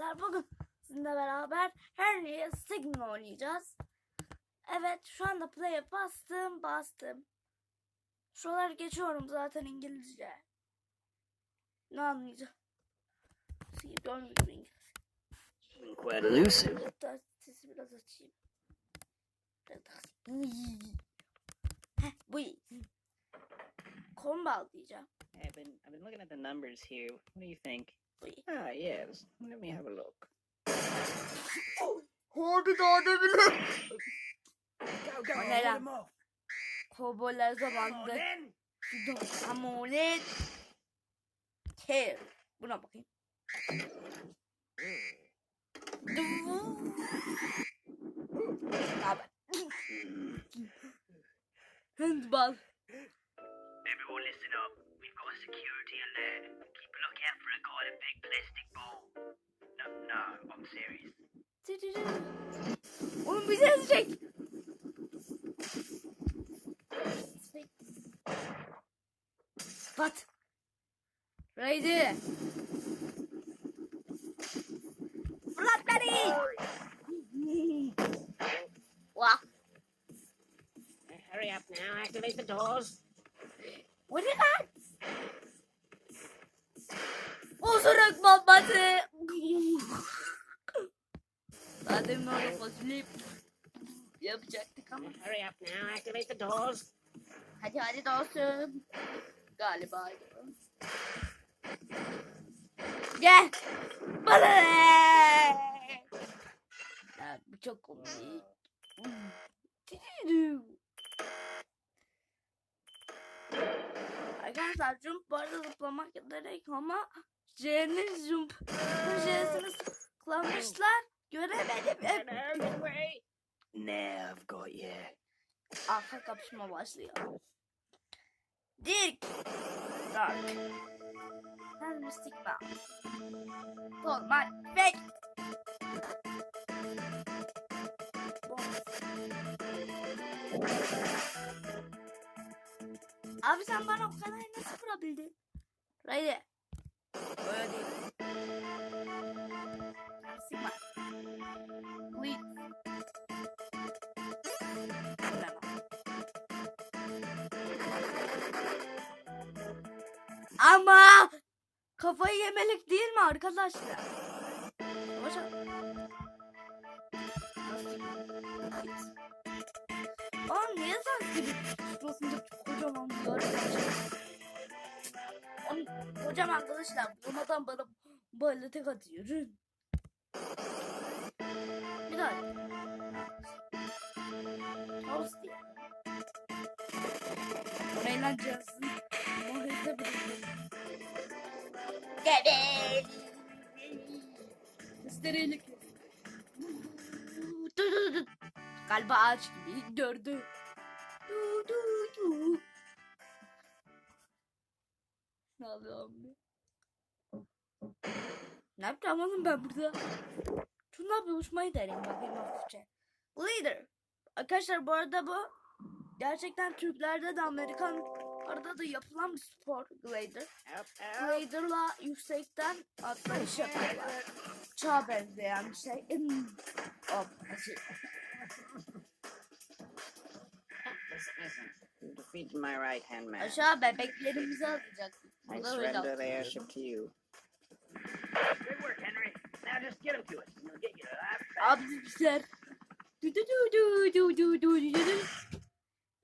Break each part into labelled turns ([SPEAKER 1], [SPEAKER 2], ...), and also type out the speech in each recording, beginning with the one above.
[SPEAKER 1] arkadaşlar bugün sizinle beraber Henry'e Signal oynayacağız. Evet şu anda play'e bastım bastım. Şuraları geçiyorum zaten İngilizce. Ne anlayacağım? Görmüyorum İngilizce.
[SPEAKER 2] Quite elusive.
[SPEAKER 1] Hatta sesi biraz açayım. Bu bağlayacağım.
[SPEAKER 2] Hey, I've been I've been looking at the numbers here. What do you think? Ah, yes. Let me have a look.
[SPEAKER 1] Oh,
[SPEAKER 2] go,
[SPEAKER 1] go,
[SPEAKER 3] Kill. Listen up. We've got a security alert got in a big plastic bowl. No, no, I'm serious.
[SPEAKER 1] Flat daddy. what?
[SPEAKER 2] Hurry up now. Activate the doors.
[SPEAKER 1] What is that? Osuruk bombası. Zaten oraya fasulye yapacaktık ama.
[SPEAKER 2] Hurry up now. Activate the doors.
[SPEAKER 1] Hadi hadi dostum. Galiba. Gel. Bana ne? Ya bu çok komik. Arkadaşlar jump bu arada zıplamak gerek ama J'nin jump J'sini tıklamışlar. Göremedim.
[SPEAKER 2] Way. Now I've got you.
[SPEAKER 1] Arka kapışma başlıyor. Dick. Dark. Henry Sigma. Normal. Fake. Abi sen bana o kadar nasıl kurabildin? Ready. Ama kafayı yemelik değil mi arkadaşlar? Başa. Oğlum niye sen gibi basınca kocaman bir Kocaman arkadaşlar bulmadan bana böyle tek atıyor. Bir daha. Toast diye. Orayla cihazın muhabbete bırakıyorum. Gebe. Sterelik. Galiba ağaç gibi gördü. Allah'ım ya. Ne yapacağım oğlum ben burada? Şundan bir uçmayı deneyim bakayım hafifçe. Leader. Arkadaşlar bu arada bu gerçekten Türklerde de Amerikan arada da yapılan bir spor glider. Glider'la yüksekten atlayış yapıyorlar. Çağa benzeyen bir şey. Hop. Aşağı bebeklerimizi atacaktık.
[SPEAKER 2] I
[SPEAKER 1] öyle
[SPEAKER 2] surrender the
[SPEAKER 1] atılıyor.
[SPEAKER 2] airship to you.
[SPEAKER 3] Good work, Henry. Now just get him to us. and We'll get you.
[SPEAKER 1] Abi bizler. Du du du du du du du du du.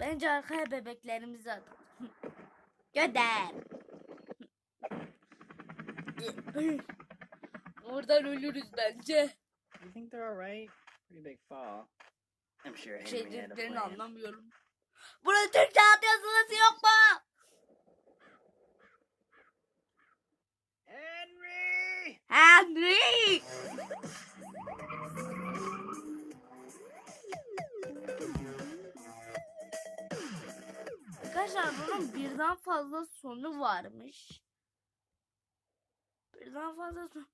[SPEAKER 1] Bence arkaya bebeklerimizi at. Gönder. Oradan ölürüz bence.
[SPEAKER 2] You think they're alright? Pretty big fall. I'm sure Henry
[SPEAKER 1] şey
[SPEAKER 2] had a plan.
[SPEAKER 1] anlamıyorum. Burada Türkçe alt yazılısı yok mu?
[SPEAKER 3] Henry!
[SPEAKER 1] Arkadaşlar bunun birden fazla sonu varmış. Birden fazla sonu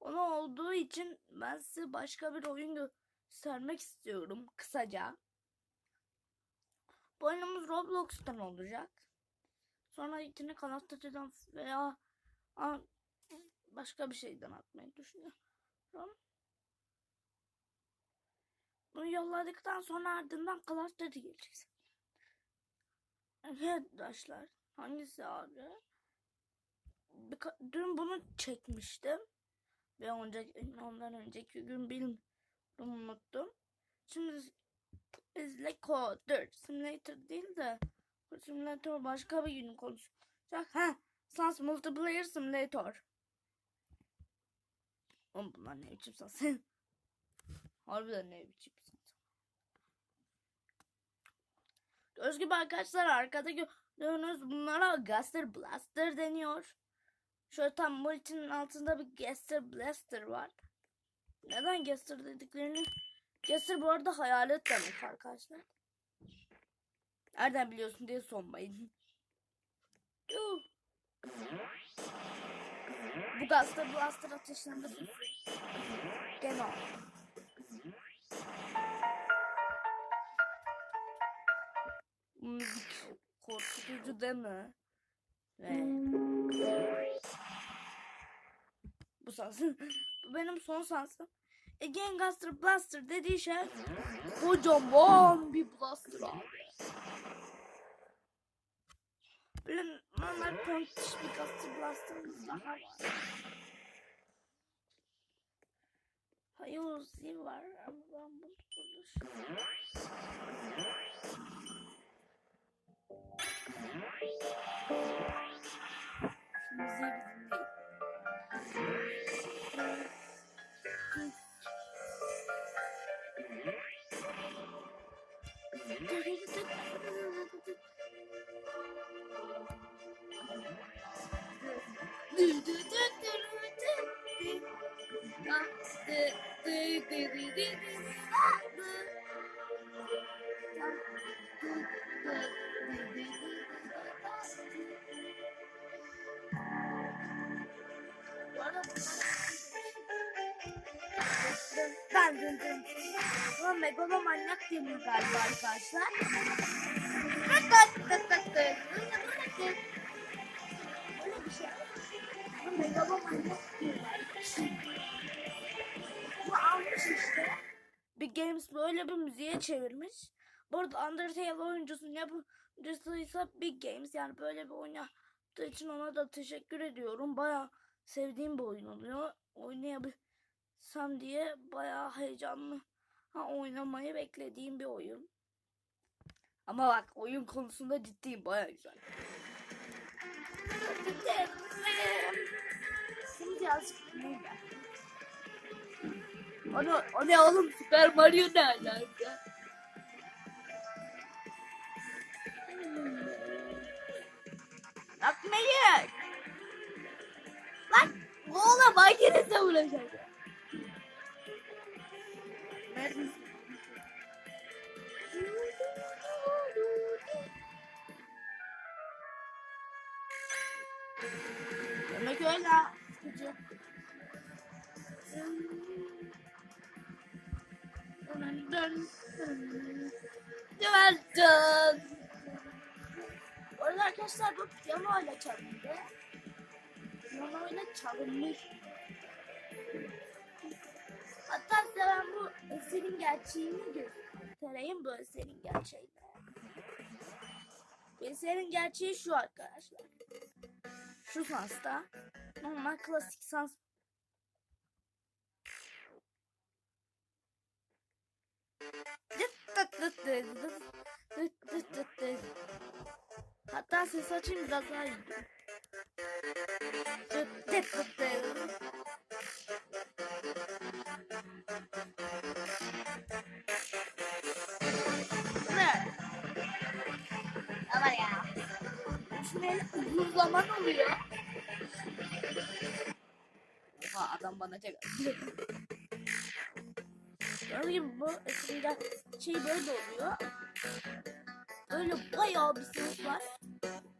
[SPEAKER 1] onu olduğu için ben size başka bir oyun göstermek istiyorum kısaca. Bu oyunumuz Roblox'tan olacak. Sonra içine kanatlıcadan veya a- başka bir şeyden atmayı düşünüyorum. Bunu yolladıktan sonra ardından cluster'ı geleceksin. Evet arkadaşlar. Hangisi abi? Birka- dün bunu çekmiştim. Ve önceki, ondan önceki gün bilmiyorum unuttum. Şimdi izle Coder Simulator değil de Simulator başka bir gün konuşacak. Ha, Sans Multiplayer Simulator. Oğlum bunlar ne biçim sans? Harbiden ne biçim sans? Gördüğünüz gibi arkadaşlar arkada gördüğünüz bunlara Gaster Blaster deniyor. Şöyle tam multinin altında bir Gaster Blaster var. Neden Gaster dediklerini? Gaster bu arada hayalet demek arkadaşlar. Nereden biliyorsun diye sormayın. Yuh. Bu Gaster Blaster ateşlerinde Gene Müzik korkutucu değil mi? Ve bu sansın. bu benim son sansım. Again Gaster Blaster dediği şey kocaman bir blaster abi. Böyle normal pontiş bir Gaster Blaster'ımız daha var. Hayır Uzi var ama ben bunu Ben dün dün. Buna megalomanyak deniyor galiba arkadaşlar. Öyle bir şey. Bu megalomanyak diyorlar. Bu almış Games böyle bir müziğe çevirmiş. Bu arada Undertale oyuncusunun yapımcısıysa Big Games yani böyle bir oyun yaptığı için ona da teşekkür ediyorum. Baya sevdiğim bir oyun oluyor. Oynayabilsem diye baya heyecanlı ha, oynamayı beklediğim bir oyun. Ama bak oyun konusunda ciddiyim baya güzel. Şimdi birazcık ben. O ne, o ne oğlum Super Mario ne alaka? Yapmayın. Lan oğlum makinese vuracağım. Neredesin? Demek öyle. Sıkıcı. Dön dön dön. Dön arada arkadaşlar bu piyano ile çalındı. Piyano ile çalınmış. Hatta ben bu eserin gerçeğini göstereyim bu eserin gerçeğini. Eserin gerçeği şu arkadaşlar. Şu sansta. Normal klasik sans. Hatta ses açayım biraz daha iyi. Uzun zaman oluyor. Oha adam bana tek Gördüğünüz gibi bu eskinden şey böyle oluyor. Böyle bayağı bir ses var.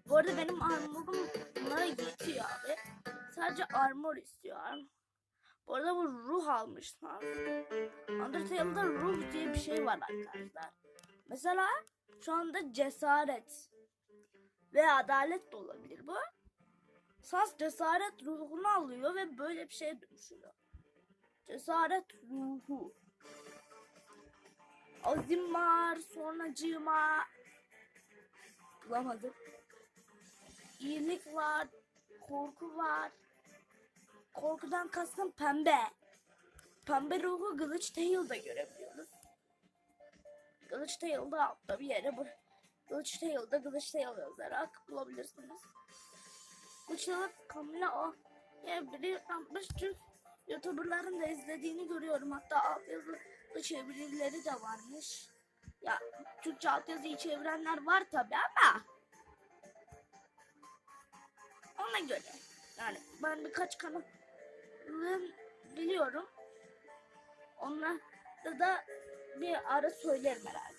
[SPEAKER 1] Bu arada benim armorum bunlara yetiyor abi. Sadece armor istiyor. Bu arada bu ruh almışlar. Undertale'da ruh diye bir şey var arkadaşlar. Mesela şu anda cesaret ve adalet de olabilir bu. Sas cesaret ruhunu alıyor ve böyle bir şeye dönüşüyor. cesaret ruhu. Azim var, sonracığıma bulamadım. İyilik var, korku var. Korkudan kastım pembe. Pembe ruhu Glitch Tail'da görebiliyoruz. Glitch Tail'da altta bir yere bu. Glitch Tail'da Glitch Tail yazarak bulabilirsiniz. Tail Kamila o. Ya biri yapmış Türk YouTuber'ların da izlediğini görüyorum. Hatta altyazılı çevirileri de varmış. Ya Türkçe altyazıyı çevirenler var tabi ama ona göre. Yani ben birkaç kanalın biliyorum. Onlarda da bir ara söylerim herhalde.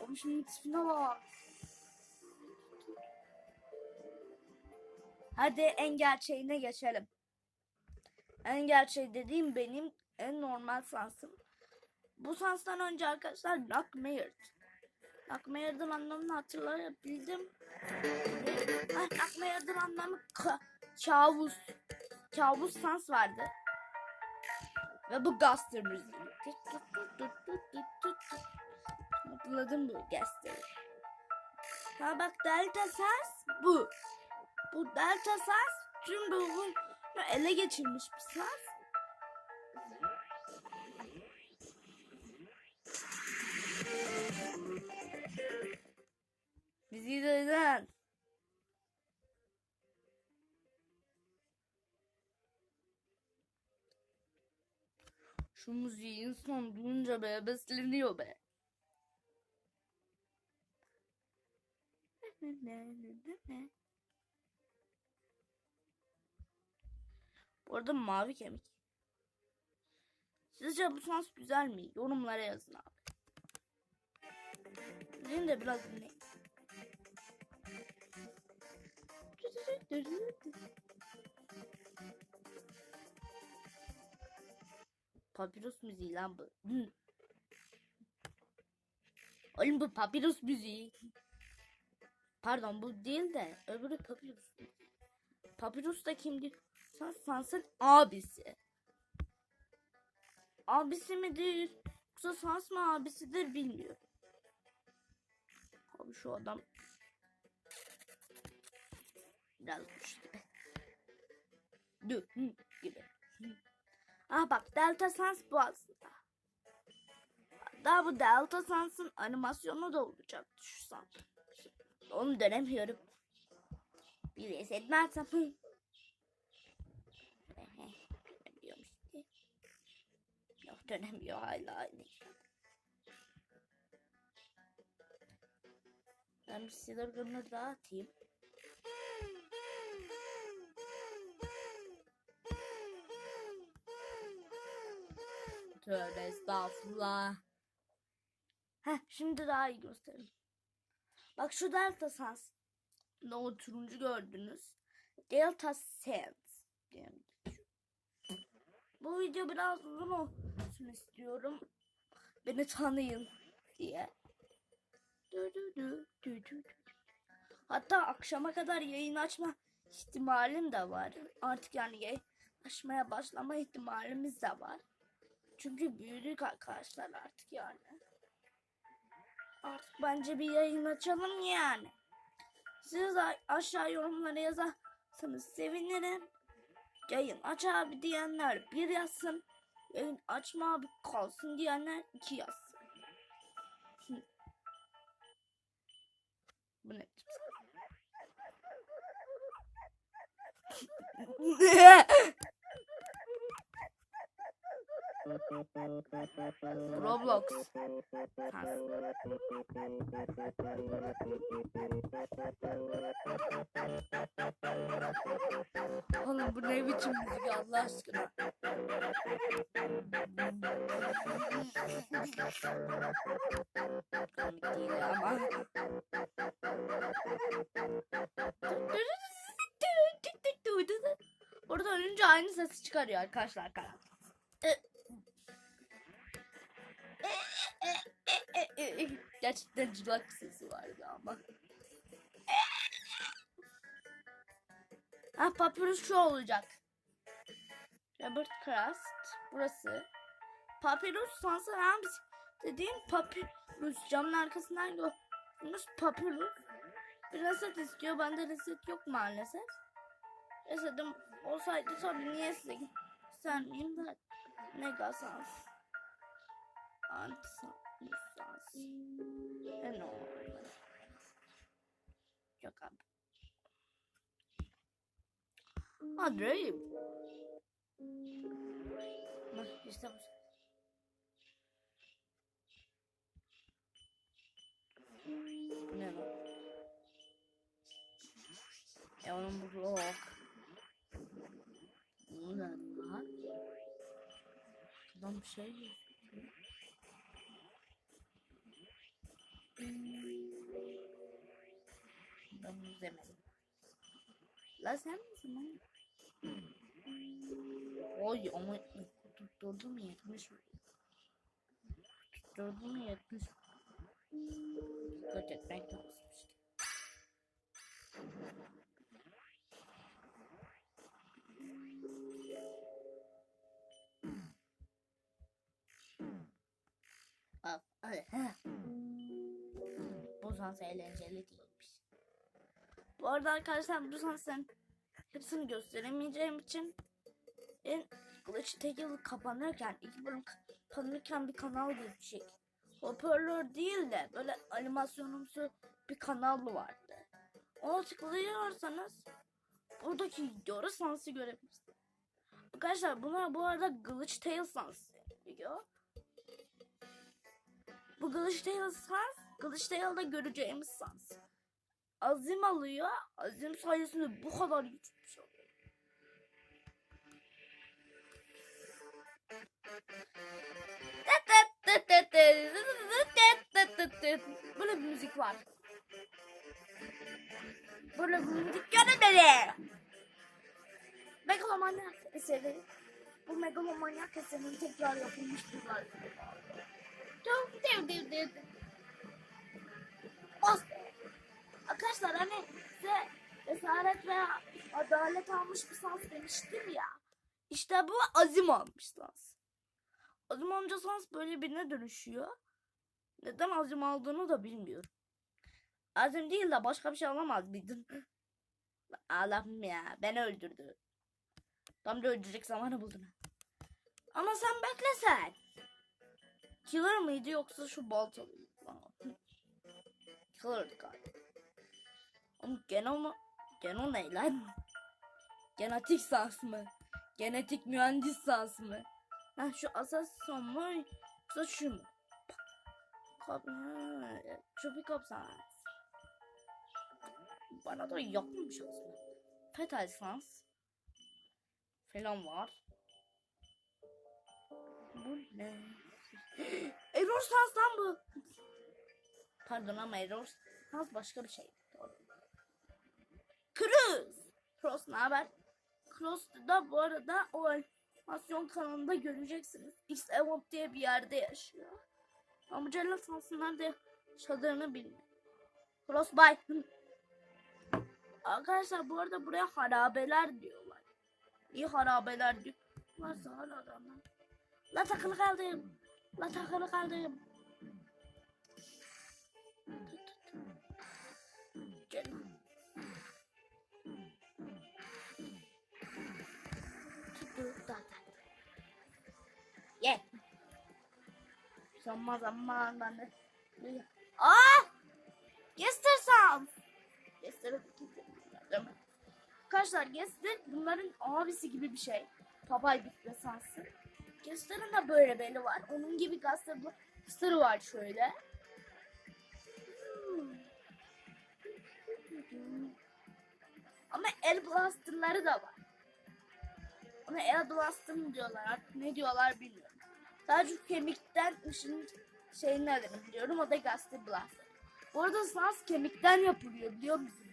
[SPEAKER 1] Oğlum şunun tipine bak. Hadi en gerçeğine geçelim. En gerçeği dediğim benim en normal sansım. Bu sanstan önce arkadaşlar Nightmare. Nightmare'ın anlamını hatırlayabildim. Nightmare'ın anlamı ka- kabus. Kabus sans vardı. Ve bu Gaster müziği. Hatırladım bu Gaster'ı. Ha bak Delta Sans bu. Bu Delta Sans tüm ruhunu ele geçirmiş bir sans. Bizi duydun. Şu müziği insan duyunca be besleniyor be. Bu arada mavi kemik. Sizce bu sans güzel mi? Yorumlara yazın abi. Benim de biraz dinleyin. Papyrus müziği lan bu. Oğlum bu papyrus müziği. Pardon bu değil de öbürü papyrus. Papyrus da kimdi? Sen Sans'ın abisi. Abisi mi değil? Yoksa Sans mı abisidir bilmiyorum. Abi şu adam biraz güçlü gibi. Hı, gibi. Ah bak Delta Sans bu aslında. Daha bu Delta Sans'ın animasyonu da olacak şu san. Onu dönemiyorum. Bir reset etmezsem. hı. Dönemiyorum işte. Yok dönemiyor hala. Ben bir silahını daha Tövbe estağfurullah. Heh, şimdi daha iyi göstereyim. Bak şu Delta Sans. Ne o turuncu gördünüz. Delta Sans. Bu video biraz uzun olsun istiyorum. Beni tanıyın diye. Dü dü. Hatta akşama kadar yayın açma ihtimalim de var. Artık yani açmaya başlama ihtimalimiz de var. Çünkü büyüdük arkadaşlar artık yani. Artık bence bir yayın açalım yani. Siz aşağı yorumlara yazarsanız sevinirim. Yayın aç abi diyenler bir yazsın. Yayın açma abi kalsın diyenler iki yazsın. Bu ne? Roblox. Oğlum bu ne biçim müzik Allah aşkına. Komik değil ama. Orada ölünce aynı sesi çıkarıyor arkadaşlar kanal. Gerçekten cılak sesi vardı ama. Ha papyrus şu olacak. Robert Crust burası. Papyrus sansa hangisi? Dediğim papyrus camın arkasından gördüğünüz papyrus. Bir reset istiyor. Bende reset yok maalesef. Resetim olsaydı tabii niye size göstermeyeyim de Megasans. Antisans. Enorm. Yok abi. Adreyim. Bak işte bu. Bu ne lan? Yavrum bu rock. Bu ne lan? Lan bunu izlemedim. La sen misin lan? Oy ama tutturdum 70 Tutturdum 70 Dikkat etmek lazım işte. Al, hadi. heh. Bu sans eğlenceli değilmiş. Bu arada arkadaşlar bu sansın hepsini gösteremeyeceğim için en Glitch Tale kapanırken iki bölüm kapanırken bir kanal gözükecek. Hoparlör değil de böyle animasyonumsu bir kanal vardı. Ona tıklıyorsanız buradaki videoda sansı görebilirsiniz. Arkadaşlar bunlar bu arada Glitch Tale sansı video. Bu Glitch Tale sans, Glitch Tale'da göreceğimiz sans. Azim alıyor. Azim sayesinde bu kadar güçlü bir şey oluyor. Böyle bir müzik var. Böyle bir müzik görünmeli. Megalomanyak eseri. Bu megalomanyak eserinin tekrar yapılmış versiyonu. Dev dev dev dev. Bas. Arkadaşlar hani size cesaret veya adalet almış bir sans demiştim ya. İşte bu azim almış sans. Azim amca sans böyle birine dönüşüyor. Neden azim aldığını da bilmiyorum. Azim değil de başka bir şey alamaz mıydın? Allah'ım ya beni öldürdü. Tam da öldürecek zamanı buldun. Ama sen beklesen. Killer mıydı yoksa şu baltalı mı? Killer'dı galiba. Ama genom mu? Genom ne lan? Genetik sans mı? Genetik mühendis sans mı? Ha şu asasyon mu? Yoksa şu mu? Kap ha, Çöpü kapsam. Bana da yakınmış aslında. Fetal sans. Falan var. Bu ne? Error sans lan bu. Pardon ama error sans başka bir şey. Cruz. Cross ne haber? Cross da bu arada o animasyon kanalında göreceksiniz. X Event diye bir yerde yaşıyor. Amcayla sansın nerede yaşadığını bilmiyorum. Cross bye. Arkadaşlar bu arada buraya harabeler diyorlar. İyi harabeler diyor. Varsa hala adamlar. La takılı kaldım. La takılı kaldım. Zaman zaman ben de. Aa! Gester Sound. Gester Arkadaşlar Gester bunların abisi gibi bir şey. Papay bir desansı. Gester'ın da böyle beli var. Onun gibi Gaster Blaster'ı var şöyle. Ama el blasterları da var. Ona el blaster mı diyorlar artık ne diyorlar bilmiyorum. Sadece kemikten ışın şeyini alırım biliyorum o da Gaster Blaster. Bu arada sans kemikten yapılıyor biliyor musunuz?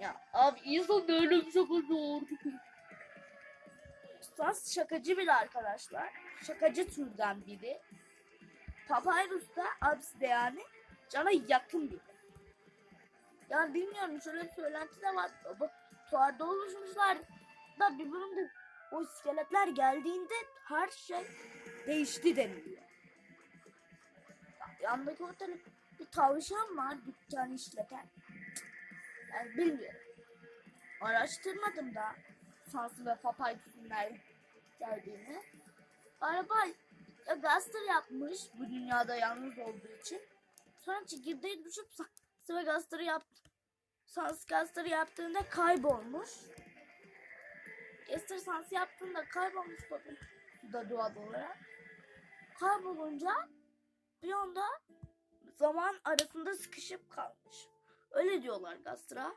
[SPEAKER 1] Ya abi insan böyle bir şaka zor. Sans şakacı biri arkadaşlar. Şakacı türden biri. Papyrus da abisi de yani cana yakın biri. Yani bilmiyorum şöyle bir söylenti de var. Bu tuarda oluşmuşlar da bir bölümde o iskeletler geldiğinde her şey değişti deniliyor. Yandaki otelde bir tavşan var dükkan işleten. Yani bilmiyorum. Araştırmadım da Sansı ve Papay kısımlar geldiğini. Galiba ya Gaster yapmış bu dünyada yalnız olduğu için. Sonra çekirdeği düşüp Sansı ve Gaster'ı yaptı. Sans Gaster'ı yaptığında kaybolmuş. Sans yaptığında kaybolmuş. Bu da doğal olarak. Kaybolunca bir anda zaman arasında sıkışıp kalmış. Öyle diyorlar Gaster'a.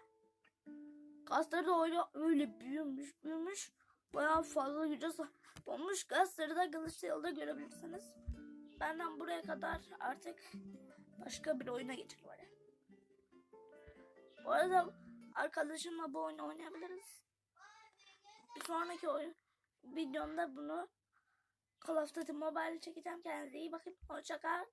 [SPEAKER 1] Gaster da öyle, öyle büyümüş büyümüş. Bayağı fazla güce sahip olmuş. Gaster'ı da yolda görebilirsiniz. Benden buraya kadar artık başka bir oyuna geçelim. Bu arada arkadaşımla bu oyunu oynayabiliriz. Bir sonraki oyun videomda bunu Call of Duty Mobile çekeceğim. Kendinize iyi bakın. Hoşçakal.